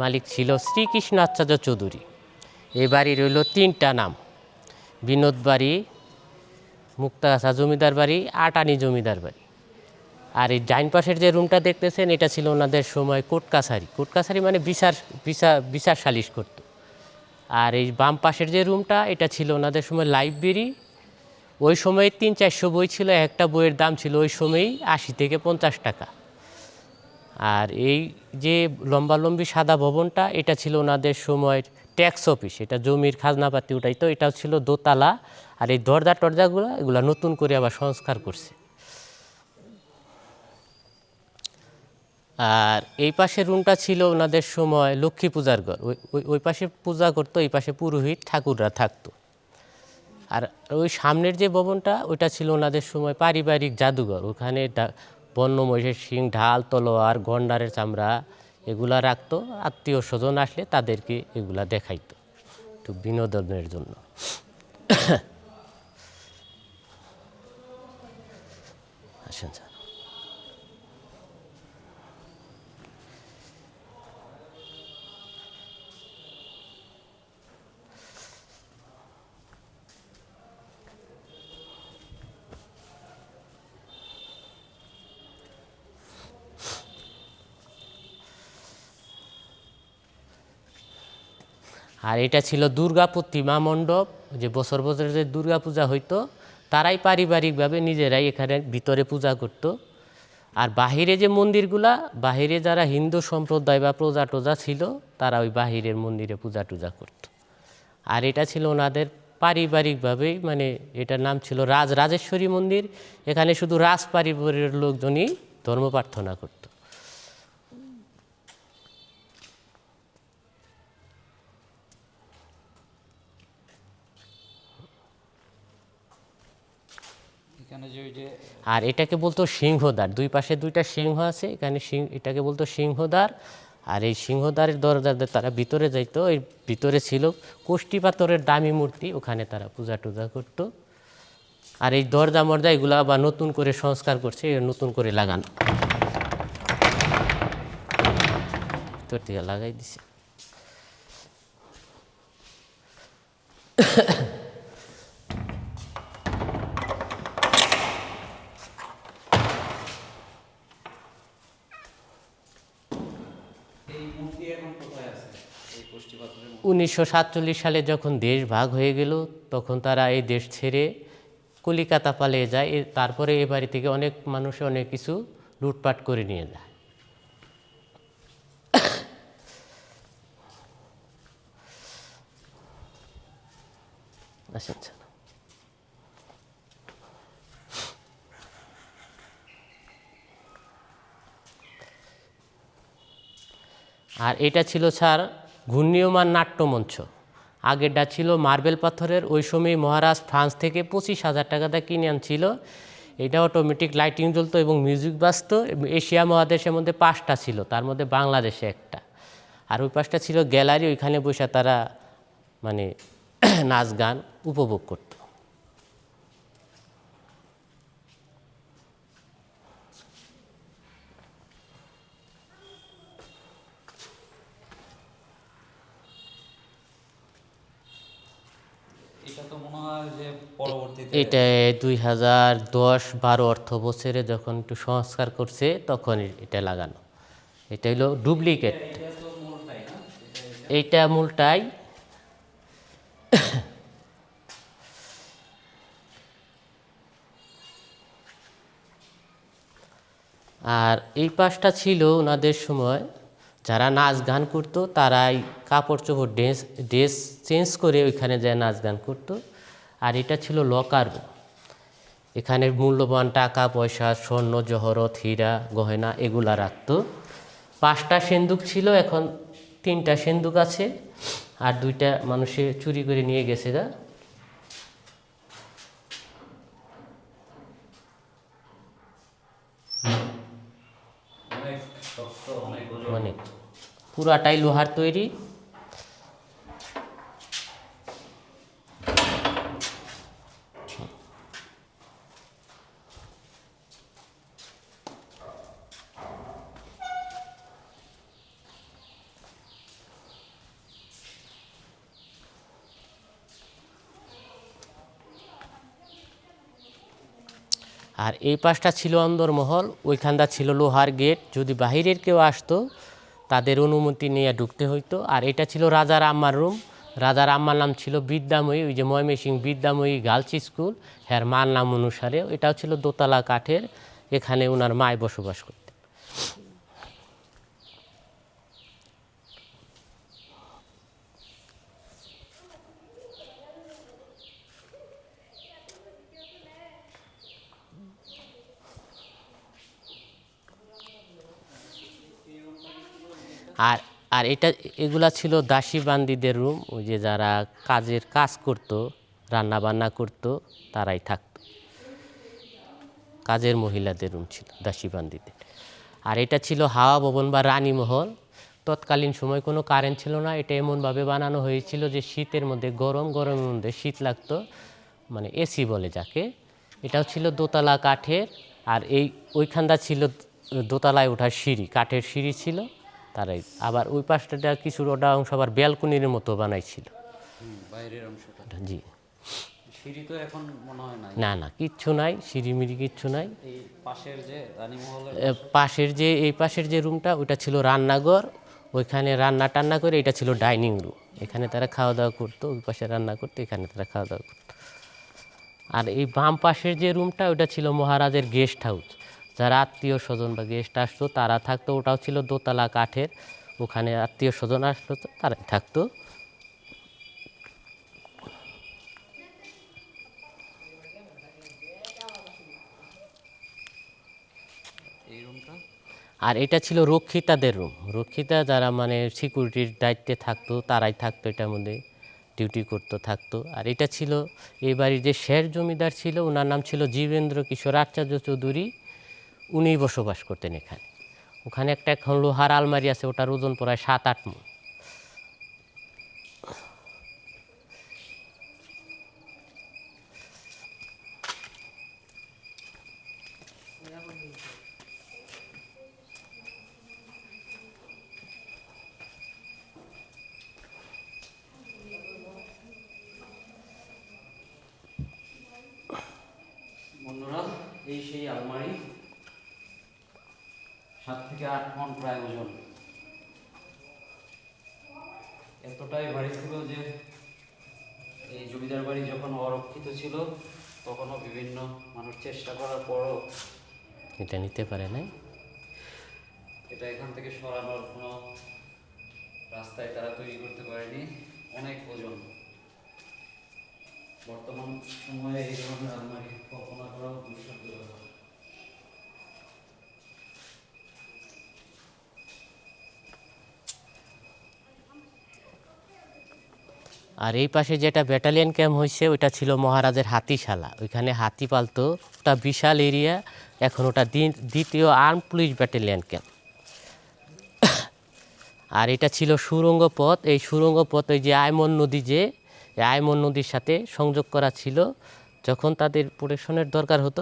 মালিক ছিল শ্রীকৃষ্ণ আচার্য চৌধুরী। এই বাড়ি রইল তিনটা নাম। বিনোদ বাড়ি, মুক্তাগাছা জমিদার বাড়ি, আটানি জমিদার বাড়ি। আর এই ডাইন পাশের যে রুমটা দেখতেছেন, এটা ছিল ওনাদের সময় কোর্ট কাছারি কোর্ট কাছারি মানে বিচার বিচার বিচার সালিশ করত। আর এই বাম পাশের যে রুমটা এটা ছিল ওনাদের সময় লাইব্রেরি ওই সময় তিন চারশো বই ছিল, একটা বইয়ের দাম ছিল ওই সময়ই আশি থেকে পঞ্চাশ টাকা। আর এই যে লম্বালম্বি সাদা ভবনটা, এটা ছিল ওনাদের সময়ের ট্যাক্স অফিস। এটা জমির খাজনাপাতি উঠাইতো এটাও ছিল দোতলা। আর এই দরজা টরজাগুলো, এগুলো নতুন করে আবার সংস্কার করছে। আর এই পাশের রুমটা ছিল ওনাদের সময় লক্ষ্মী পূজার ঘর। ওই, ওই- পাশে পূজা করতো, এই পাশে পুরোহিত, ঠাকুররা থাকতো। আর ওই সামনের যে ভবনটা, ওইটা ছিল ওনাদের সময় পারিবারিক জাদুঘর। ওখানে বন্য মহিষের শিং, ঢাল, তলোয়ার, গন্ডারের চামড়া এগুলা রাখতো। আত্মীয় স্বজন আসলে তাদেরকে এগুলা দেখাইতো একটু বিনোদনের জন্য। আসেন স্যার। আর এটা ছিল দুর্গা প্রতিমা মণ্ডপ, যে বছর বছর যে দুর্গা পূজা হইতো, তারাই পারিবারিকভাবে নিজেরাই এখানে ভিতরে পূজা করত। আর বাহিরে যে মন্দিরগুলা, বাহিরে যারা হিন্দু সম্প্রদায় বা প্রজা টোজা ছিল, তারা ওই বাহিরের মন্দিরে পূজা টুজা করত। আর এটা ছিল ওনাদের পারিবারিকভাবেই মানে এটার নাম ছিল রাজ, রাজেশ্বরী মন্দির। এখানে শুধু রাজ পারিবারের লোকজনই ধর্ম প্রার্থনা করত এখানে যে ওই যে আর এটাকে বলতো সিংহদ্বার। দুই পাশে দুইটা সিংহ আছে, এখানে সিং এটাকে বলতো সিংহদ্বার। আর এই সিংহদ্বারের দরজা দিয়ে তারা ভিতরে যাইতো এর ভিতরে ছিল কোষ্টি পাথরের দামি মূর্তি, ওখানে তারা পূজা টুজা করতো। আর এই দরজা মর্জা এগুলো আবার নতুন করে সংস্কার করছে নতুন করে লাগানো। লাগাই দিছে। উনিশশো সাতচল্লিশ সালে যখন দেশ ভাগ হয়ে গেল, তখন তারা এই দেশ ছেড়ে কলিকাতা পালিয়ে যায়। তারপরে এ বাড়ি থেকে অনেক মানুষ, অনেক কিছু লুটপাট করে নিয়ে যায়। আসেন স্যার। আর এটা ছিল স্যার ঘূর্ণীয়মান নাট্যমঞ্চ। আগেরটা ছিল মার্বেল পাথরের, ওই সময় মহারাজ ফ্রান্স থেকে পঁচিশ হাজার টাকাটা কিনে আনছিল। এটা অটোমেটিক লাইটিং জ্বলতো এবং মিউজিক বাজতো। এশিয়া মহাদেশের মধ্যে পাঁচটা ছিল, তার মধ্যে বাংলাদেশে একটা। আর ওই পাশটা ছিল গ্যালারি, ওইখানে বসে তারা মানে নাচ গান উপভোগ করতো। এটা দুই হাজার দশ বারো অর্থ বছরে যখন একটু সংস্কার করছে তখন এটা লাগানো। এটা হলো ডুপ্লিকেট। এইটা মূলটাই আর এই পাশটা ছিল ওনাদের সময়। যারা নাচ গান করতো, তারাই কাপড় চোপড় ড্রেস ড্রেস চেঞ্জ করে ওইখানে যায় নাচ গান করতো। আর এটা ছিল লকার এখানে মূল্যবান টাকা, পয়সা, স্বর্ণ, জহরত, হীরা, গহনা এগুলা রাখতো। পাঁচটা সেন্দুক ছিল, এখন তিনটা সেন্দুক আছে। আর দুইটা মানুষে চুরি করে নিয়ে গেছে গা অনেক শক্ত অনেক ওজন। মানে পুরাটাই লোহার তৈরি। আর এই পাশটা ছিল অন্দরমহল, ওইখানটা ছিল লোহার গেট। যদি বাহিরের কেউ আসতো, তাদের অনুমতি নিয়ে ঢুকতে হইতো। আর এটা ছিল রাজার আম্মার রুম। রাজার আম্মার নাম ছিল বিদ্যাময়ী, ওই যে ময়মেসিং বিদ্যাময়ী গার্লস স্কুল। হ্যার মার নাম অনুসারে, এটাও ছিল দোতলা কাঠের। এখানে ওনার মায় বসবাস করতেন আর আর এটা, এগুলা ছিল দাসী বান্দিদের রুম ওই যে যারা কাজের কাজ করতো রান্না বান্না করতো, তারাই থাকতো। কাজের মহিলাদের রুম ছিল, দাসী বান্দিদের। আর এটা ছিল হাওয়া ভবন বা রানীমহল তৎকালীন সময় কোনো কারেন্ট ছিল না, এটা এমনভাবে বানানো হয়েছিল যে শীতের মধ্যে, গরম, গরমের মধ্যে শীত লাগতো মানে এসি বলে যাকে। এটাও ছিল দোতলা কাঠের, আর এই, ওইখানটা ছিল দোতলায় ওঠার সিঁড়ি, কাঠের সিঁড়ি ছিল। তারাই। আবার ওই পাশটা কিছু ওটা অংশ আবার ব্যালকনির মতো বানাইছিল। বাইরের অংশটা। জি। সিঁড়ি তো এখন মনে হয় না না কিচ্ছু নাই সিঁড়িমিড়ি কিচ্ছু নাই। পাশের যে পাশের যে এই পাশের যে রুমটা ওইটা ছিল রান্নাঘর। ওইখানে রান্না টান্না করে এটা ছিল ডাইনিং রুম। এখানে তারা খাওয়া দাওয়া করতো ওই পাশে রান্না করতো এখানে তারা খাওয়া দাওয়া করতো। আর এই বাম পাশের যে রুমটা ওটা ছিল মহারাজের গেস্ট হাউস। যারা আত্মীয় স্বজন বা গেস্ট আসতো তারা থাকতো ওটাও ছিল দোতলা কাঠের। ওখানে আত্মীয় স্বজন আসতো তো তারাই থাকতো। আর এটা ছিল রক্ষিতাদের রুম রক্ষিতা যারা মানে সিকিউরিটির দায়িত্বে থাকতো তারাই থাকতো এটার মধ্যে ডিউটি করতো থাকতো। আর এটা ছিল এই বাড়ির যে শের জমিদার ছিল ওনার নাম ছিল জীবেন্দ্র কিশোর আচার্য চৌধুরী। উনিই বসবাস করতেন এখানে। ওখানে একটা এখন লোহার আলমারি আছে, ওটার ওজন প্রায় সাত, আট বন্ধুরা, এই সেই আলমারি থেকে আট মন প্রায় ওজন এতটাই বাড়ি ছিল যে এই জমিদার বাড়ি যখন অরক্ষিত ছিল তখনও বিভিন্ন মানুষ চেষ্টা করার পরও এটা নিতে পারে নাই? এটা এখান থেকে সরানোর কোনো রাস্তায় তারা তৈরি করতে পারেনি। অনেক ওজন। বর্তমান সময়ে আর এই পাশে যেটা ব্যাটালিয়ান ক্যাম্প হয়েছে ওটা ছিল মহারাজের হাতিশালা। ওইখানে হাতি পালতো। ওটা বিশাল এরিয়া এখন ওটা দ্বি- দ্বিতীয় আর্ম পুলিশ ব্যাটালিয়ান ক্যাম্প আর এটা ছিল সুরঙ্গ পথ। এই সুরঙ্গ পথ, ওই যে আয়মন নদী যে আয়মন নদীর সাথে সংযোগ করা ছিল। যখন তাদের প্রোটেকশনের দরকার হতো